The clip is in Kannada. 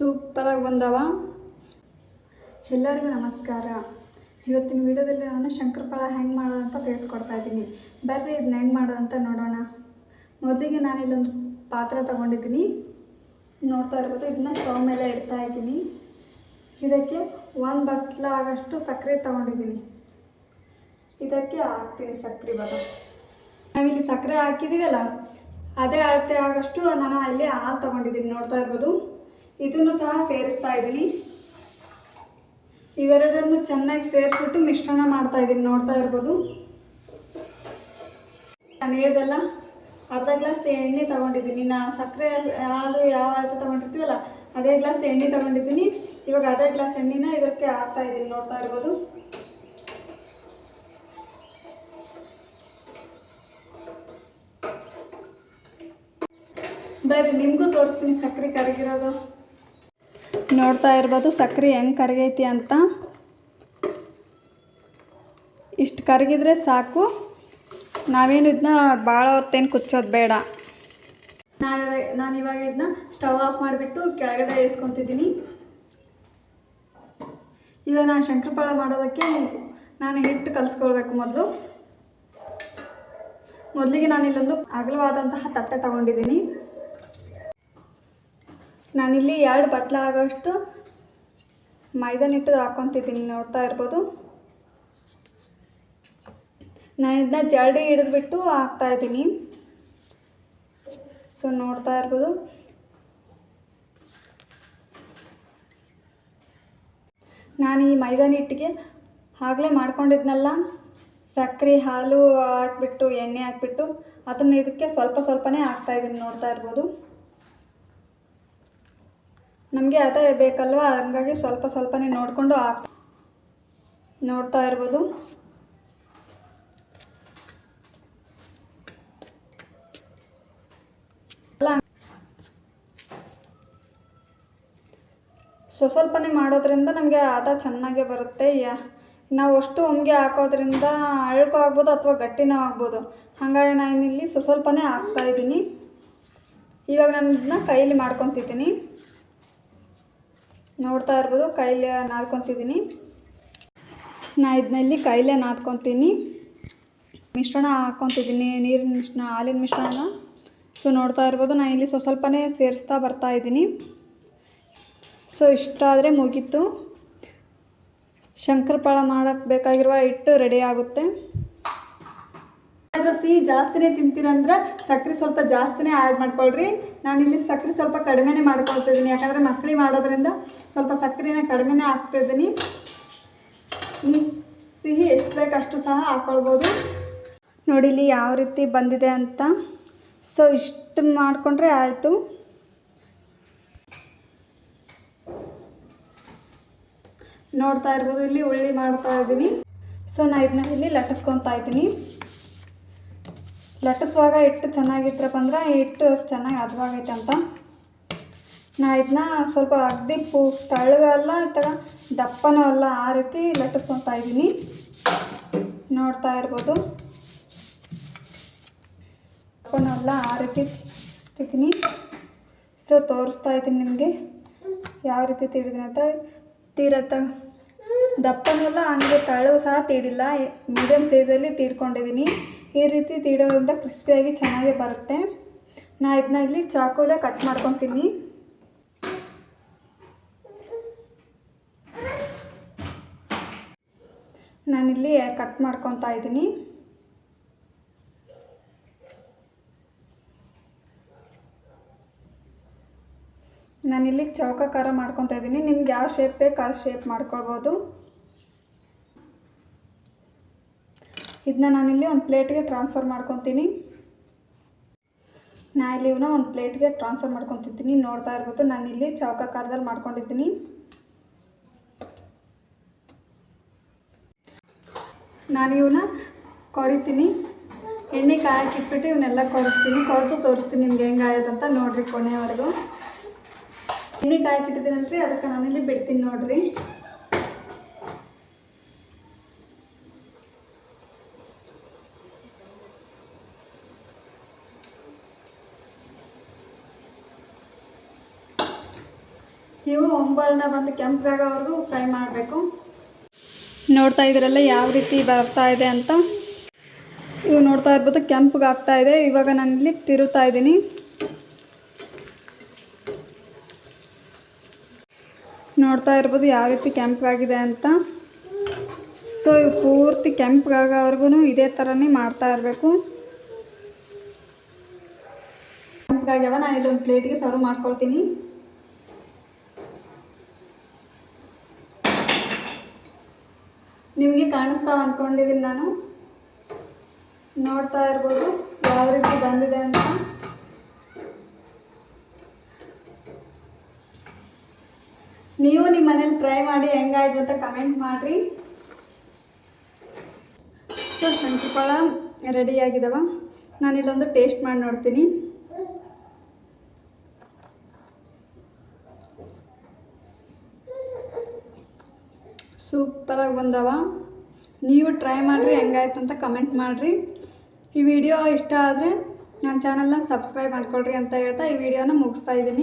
ಸೂಪರಾಗಿ ಬಂದವ. ಎಲ್ಲರಿಗೂ ನಮಸ್ಕಾರ. ಇವತ್ತಿನ ವಿಡಿಯೋದಲ್ಲಿ ನಾನು ಶಂಕರಪಾಳ ಹೆಂಗೆ ಮಾಡೋದು ಅಂತ ತಿಳಿಸ್ಕೊಡ್ತಾ ಇದ್ದೀನಿ. ಬರ್ರಿ ಇದನ್ನ ಹೆಂಗೆ ಮಾಡೋದು ಅಂತ ನೋಡೋಣ. ಮೊದಲಿಗೆ ನಾನು ಇಲ್ಲೊಂದು ಪಾತ್ರೆ ತಗೊಂಡಿದ್ದೀನಿ. ನೋಡ್ತಾ ಇರ್ಬೋದು, ಇದನ್ನ ಸ್ಟವ್ ಮೇಲೆ ಇಡ್ತಾ ಇದ್ದೀನಿ. ಇದಕ್ಕೆ ಒಂದು ಬಟ್ಲ ಆಗಷ್ಟು ಸಕ್ಕರೆ ತಗೊಂಡಿದ್ದೀನಿ. ಇದಕ್ಕೆ ಹಾಕ್ತೀನಿ ಸಕ್ಕರೆ ಬರ ನಾವಿಲ್ಲಿ ಸಕ್ಕರೆ ಹಾಕಿದ್ದೀವಲ್ಲ ಅದೇ ಅಳತೆ ಆಗಷ್ಟು ನಾನು ಅಲ್ಲಿ ಹಾಲು ತಗೊಂಡಿದ್ದೀನಿ. ನೋಡ್ತಾ ಇರ್ಬೋದು. ಇದನ್ನು ಸಹ ಸೇರಿಸ್ತಾ ಇದ್ದೀನಿ. ಇವೆರಡನ್ನು ಚೆನ್ನಾಗಿ ಸೇರಿಸ್ಬಿಟ್ಟು ಮಿಶ್ರಣ ಮಾಡ್ತಾ ಇದ್ದೀನಿ, ನೋಡ್ತಾ ಇರ್ಬೋದು. ನಾನು ಹೇಳ್ದಲ್ಲ ಅರ್ಧ ಗ್ಲಾಸ್ ಎಣ್ಣೆ ತಗೊಂಡಿದ್ದೀನಿ. ನಾ ಸಕ್ಕರೆ ಹಾಲು ಯಾವ ಅಳತೆ ತೊಗೊಂಡಿರ್ತೀವಲ್ಲ, ಅದೇ ಗ್ಲಾಸ್ ಎಣ್ಣೆ ತಗೊಂಡಿದ್ದೀನಿ. ಇವಾಗ ಅದೇ ಗ್ಲಾಸ್ ಎಣ್ಣೆನ ಇದಕ್ಕೆ ಹಾಕ್ತಾ ಇದ್ದೀನಿ, ನೋಡ್ತಾ ಇರ್ಬೋದು. ಬರ್ರಿ, ನಿಮಗೂ ತೋರಿಸ್ತೀನಿ ಸಕ್ಕರೆ ಕರಗಿರೋದು. ನೋಡ್ತಾ ಇರ್ಬೋದು. ಸಕ್ಕರೆ ಹೆಂಗೆ ಕರಗೈತಿ ಅಂತ. ಇಷ್ಟು ಕರಗಿದ್ರೆ ಸಾಕು. ನಾವೇನು ಇದನ್ನ ಭಾಳ ಹೊತ್ತೇನು ಕುಚ್ಚೋದು ಬೇಡ. ನಾನು ನಾನು ಇವಾಗ ಇದನ್ನ ಸ್ಟವ್ ಆಫ್ ಮಾಡಿಬಿಟ್ಟು ಕೆಳಗಡೆ ಇಳಿಸ್ಕೊತಿದ್ದೀನಿ. ಇವಾಗ ನಾನು ಶಂಕರಪಾಳ ಮಾಡೋದಕ್ಕೆ ನಾನು ಹಿಟ್ಟು ಕಲಿಸ್ಕೊಳ್ಬೇಕು ಮೊದಲು. ಮೊದಲಿಗೆ ನಾನು ಇಲ್ಲೊಂದು ಅಗಲವಾದಂತಹ ತಟ್ಟೆ ತಗೊಂಡಿದ್ದೀನಿ. ನಾನಿಲ್ಲಿ ಎರಡು ಬಟ್ಲ ಆಗೋಷ್ಟು ಮೈದಾನ ಹಿಟ್ಟು ಹಾಕ್ಕೊತಿದ್ದೀನಿ ನೋಡ್ತಾ ಇರ್ಬೋದು. ನಾನು ಇದನ್ನ ಜಲ್ಡಿ ಹಿಡಿದ್ಬಿಟ್ಟು ಹಾಕ್ತಾಯಿದ್ದೀನಿ ಸೊ, ನೋಡ್ತಾ ಇರ್ಬೋದು. ನಾನು ಈ ಮೈದಾನ ಹಿಟ್ಟಿಗೆ ಆಗಲೇ ಮಾಡ್ಕೊಂಡಿದ್ನಲ್ಲ ಸಕ್ಕರೆ ಹಾಲು ಹಾಕ್ಬಿಟ್ಟು, ಎಣ್ಣೆ ಹಾಕ್ಬಿಟ್ಟು, ಅದನ್ನು ಇದಕ್ಕೆ ಸ್ವಲ್ಪ ಸ್ವಲ್ಪನೇ ಹಾಕ್ತಾಯಿದ್ದೀನಿ ನೋಡ್ತಾ ಇರ್ಬೋದು. ನಮಗೆ ಅದೇ ಬೇಕಲ್ವ? ಹಂಗಾಗಿ ಸ್ವಲ್ಪ ಸ್ವಲ್ಪನೇ ನೋಡಿಕೊಂಡು ಹಾಕ್ ನೋಡ್ತಾ ಇರ್ಬೋದು. ಸೊ ಸ್ವ ಸ್ವಲ್ಪನೇ ಮಾಡೋದ್ರಿಂದ ನಮಗೆ ಆದ ಚೆನ್ನಾಗೇ ಬರುತ್ತೆ. ಯಾ, ನಾವು ಅಷ್ಟು ಒಮ್ಗೆ ಹಾಕೋದ್ರಿಂದ ಅಳ್ಕು ಆಗ್ಬೋದು ಅಥವಾ ಗಟ್ಟಿನೂ ಆಗ್ಬೋದು. ಹಾಗಾಗಿ ನಾನು ಇಲ್ಲಿ ಸ್ವ ಸ್ವಲ್ಪನೇ ಹಾಕ್ತಾ ಇದ್ದೀನಿ. ಇವಾಗ ನಾನು ಇದನ್ನ ಕೈಲಿ ಮಾಡ್ಕೊತಿದ್ದೀನಿ. ನೋಡ್ತಾ ಇರ್ಬೋದು, ಕೈಲೆ ನಾದ್ಕೊತಿದ್ದೀನಿ. ನಾ ಇದನ್ನಲ್ಲಿ ಕೈಲೇ ನಾದ್ಕೊತೀನಿ. ಮಿಶ್ರಣ ಹಾಕ್ಕೊತಿದ್ದೀನಿ, ನೀರಿನ ಮಿಶ್ರಣ, ಹಾಲಿನ ಮಿಶ್ರಣ. ಸೊ ನೋಡ್ತಾ ಇರ್ಬೋದು ನಾನು ಇಲ್ಲಿ ಸ್ವಸ್ವಲ್ಪನೇ ಸೇರಿಸ್ತಾ ಬರ್ತಾ ಇದ್ದೀನಿ. ಸೊ ಇಷ್ಟಾದರೆ ಮುಗೀತು. ಶಂಕರಪಾಳ ಮಾಡೋಕ್ಕೆ ಬೇಕಾಗಿರುವ ಹಿಟ್ಟು ರೆಡಿ ಆಗುತ್ತೆ. ಏನಾದರೂ ಸಿಹಿ ಜಾಸ್ತಿನೇ ತಿಂತೀರಂದ್ರೆ ಸಕ್ಕರೆ ಸ್ವಲ್ಪ ಜಾಸ್ತಿನೇ ಆ್ಯಡ್ ಮಾಡ್ಕೊಳ್ರಿ. ನಾನು ಇಲ್ಲಿ ಸಕ್ಕರೆ ಸ್ವಲ್ಪ ಕಡಿಮೆನೇ ಮಾಡ್ಕೊಳ್ತಿದ್ದೀನಿ ಯಾಕಂದರೆ ಮಕ್ಕಳಿಗೆ ಮಾಡೋದ್ರಿಂದ ಸ್ವಲ್ಪ ಸಕ್ಕರೆನ ಕಡಿಮೆನೇ ಹಾಕ್ತಿದ್ದೀನಿ ನೀವು ಸಿಹಿ ಎಷ್ಟು ಬೇಕಷ್ಟು ಸಹ ಹಾಕ್ಕೊಳ್ಬೋದು ನೋಡಿ ಇಲ್ಲಿ ಯಾವ ರೀತಿ ಬಂದಿದೆ ಅಂತ. ಸೊ ಇಷ್ಟು ಮಾಡಿಕೊಂಡ್ರೆ ಆಯಿತು. ನೋಡ್ತಾ ಇರ್ಬೋದು, ಇಲ್ಲಿ ಉಳ್ಳಿ ಮಾಡ್ತಾ ಇದ್ದೀನಿ ಸೊ ನಾನು ಇದನ್ನ ಇಲ್ಲಿ ಲಟ್ಟಿಸ್ಕೊತಾ ಇದ್ದೀನಿ ಲಟ್ಟಿಸುವಾಗ ಹಿಟ್ಟು ಚೆನ್ನಾಗಿತ್ತಪ್ಪ ಅಂದ್ರೆ ಹಿಟ್ಟು ಚೆನ್ನಾಗಿ ಹದವಾಗೈತೆ ಅಂತ. ನಾ ಇದನ್ನ ಸ್ವಲ್ಪ ಅಗ್ದಿ ಪೂ ತಳ್ಳಗಲ್ಲ ಅಥವಾ ದಪ್ಪನೂ ಅಲ್ಲ, ಆ ರೀತಿ ಲಟ್ಟಿಸ್ಕೊತಾ ಇದ್ದೀನಿ. ನೋಡ್ತಾ ಇರ್ಬೋದು. ದಪ್ಪನೂ ಅಲ್ಲ, ಆ ರೀತಿ ತಿಂತೀನಿ ಸೊ, ತೋರಿಸ್ತಾ ಇದ್ದೀನಿ ನಿಮಗೆ. ಯಾವ ರೀತಿ ತಿಳಿದಿನ ಅಂತ ತೀರತ್ತ ದಪ್ಪನಲ್ಲ ಹಂಗೆ ತಳು ಸಹ ತೀಡಿಲ್ಲ. ಮೀಡಿಯಮ್ ಸೈಜಲ್ಲಿ ತೀಡ್ಕೊಂಡಿದ್ದೀನಿ ಈ ರೀತಿ ತೀಡೋದ್ರಿಂದ ಕ್ರಿಸ್ಪಿಯಾಗಿ ಚೆನ್ನಾಗಿ ಬರುತ್ತೆ. ನಾ ಇದನ್ನ ಇಲ್ಲಿ ಚಾಕುಲೇ ಕಟ್ ಮಾಡ್ಕೊತೀನಿ. ನಾನಿಲ್ಲಿ ಕಟ್ ಮಾಡ್ಕೊತಾ ಇದ್ದೀನಿ ನಾನಿಲ್ಲಿ ಚೌಕಾಕಾರ ಮಾಡ್ಕೊತಾ ಇದ್ದೀನಿ. ನಿಮ್ಗೆ ಯಾವ ಶೇಪ್ ಬೇಕು ಆ ಶೇಪ್ ಮಾಡ್ಕೊಳ್ಬೋದು. ಇದನ್ನ ನಾನಿಲ್ಲಿ ಒಂದು ಪ್ಲೇಟ್ಗೆ ಟ್ರಾನ್ಸ್ಫರ್ ಮಾಡ್ಕೊತೀನಿ. ನಾ ಇಲ್ಲಿ ಇವನ್ನ ಒಂದು ಪ್ಲೇಟ್ಗೆ ಟ್ರಾನ್ಸ್ಫರ್ ಮಾಡ್ಕೊತಿದ್ದೀನಿ. ನೋಡ್ತಾ ಇರ್ಬೋದು ನಾನಿಲ್ಲಿ ಚೌಕಾಕಾರದಲ್ಲಿ ಮಾಡ್ಕೊಂಡಿದ್ದೀನಿ. ನಾನು ಇವನ್ನ ಕೊರಿತೀನಿ. ಎಣ್ಣೆ ಕಾಯಕ್ಕೆ ಇಟ್ಬಿಟ್ಟು ಇವನ್ನೆಲ್ಲ ಕೊರಿಸ್ತೀನಿ. ಕೊರೆದು ತೋರಿಸ್ತೀನಿ ನಿಮ್ಗೆ ಹೆಂಗೆ ಆಯೋದಂತ ನೋಡಿರಿ ಕೊನೆಯವರೆಗೂ ಎಣ್ಣೆ ಕಾಯಕ್ಕೆ ಇಟ್ಟಿದ್ದೀನಲ್ರಿ ಅದಕ್ಕೆ ನಾನಿಲ್ಲಿ ಬಿಡ್ತೀನಿ ನೋಡ್ರಿ. ಇವು ಒಂಬರ್ಣ ಬಂದು ಕೆಂಪಾಗೋವರೆಗೂ ಫ್ರೈ ಮಾಡಬೇಕು. ನೋಡ್ತಾ ಇದ್ರಲ್ಲ ಯಾವ ರೀತಿ ಬರ್ತಾ ಇದೆ ಅಂತ. ಇವು ನೋಡ್ತಾ ಇರ್ಬೋದು ಕೆಂಪಗಾಗ್ತಾ ಇದೆ. ಇವಾಗ ನಾನು ಇಲ್ಲಿ ತಿರುತ್ತಾ ಇದ್ದೀನಿ. ನೋಡ್ತಾ ಇರ್ಬೋದು ಯಾವ ರೀತಿ ಕೆಂಪಾಗಿದೆ ಅಂತ. ಸೊ ಇವು ಪೂರ್ತಿ ಕೆಂಪಗಾಗೋವರೆಗೂ ಇದೇ ಥರನೇ ಮಾಡ್ತಾ ಇರಬೇಕು. ಕೆಂಪಗಾಗ್ಯಾವ ನಾನು ಇದೊಂದು ಪ್ಲೇಟಿಗೆ ಸರ್ವ್ ಮಾಡ್ಕೊಳ್ತೀನಿ. ನಿಮಗೆ ಕಾಣಿಸ್ತಾವ ಅಂದ್ಕೊಂಡಿದ್ದೀನಿ ನಾನು. ನೋಡ್ತಾ ಇರ್ಬೋದು ಯಾವ ರೀತಿ ಬಂದಿದೆ ಅಂತ. ನೀವು ನಿಮ್ಮ ಮನೇಲಿ ಟ್ರೈ ಮಾಡಿ ಹೆಂಗಾಯ್ತು ಅಂತ ಕಮೆಂಟ್ ಮಾಡಿರಿ. ಸೊ ರೆಡಿಯಾಗಿದ್ದಾವ ನಾನು ಇಲ್ಲೊಂದು ಟೇಸ್ಟ್ ಮಾಡಿ ನೋಡ್ತೀನಿ. ಸೂಪರಾಗಿ ಬಂದವ. ನೀವು ಟ್ರೈ ಮಾಡಿರಿ, ಹೆಂಗಾಯ್ತು ಅಂತ ಕಮೆಂಟ್ ಮಾಡಿರಿ. ಈ ವಿಡಿಯೋ ಇಷ್ಟ ಆದರೆ ನನ್ನ ಚಾನಲ್ನ ಸಬ್ಸ್ಕ್ರೈಬ್ ಮಾಡ್ಕೊಳ್ರಿ ಅಂತ ಹೇಳ್ತಾ ಈ ವಿಡಿಯೋನ ಮುಗಿಸ್ತಾ ಇದ್ದೀನಿ.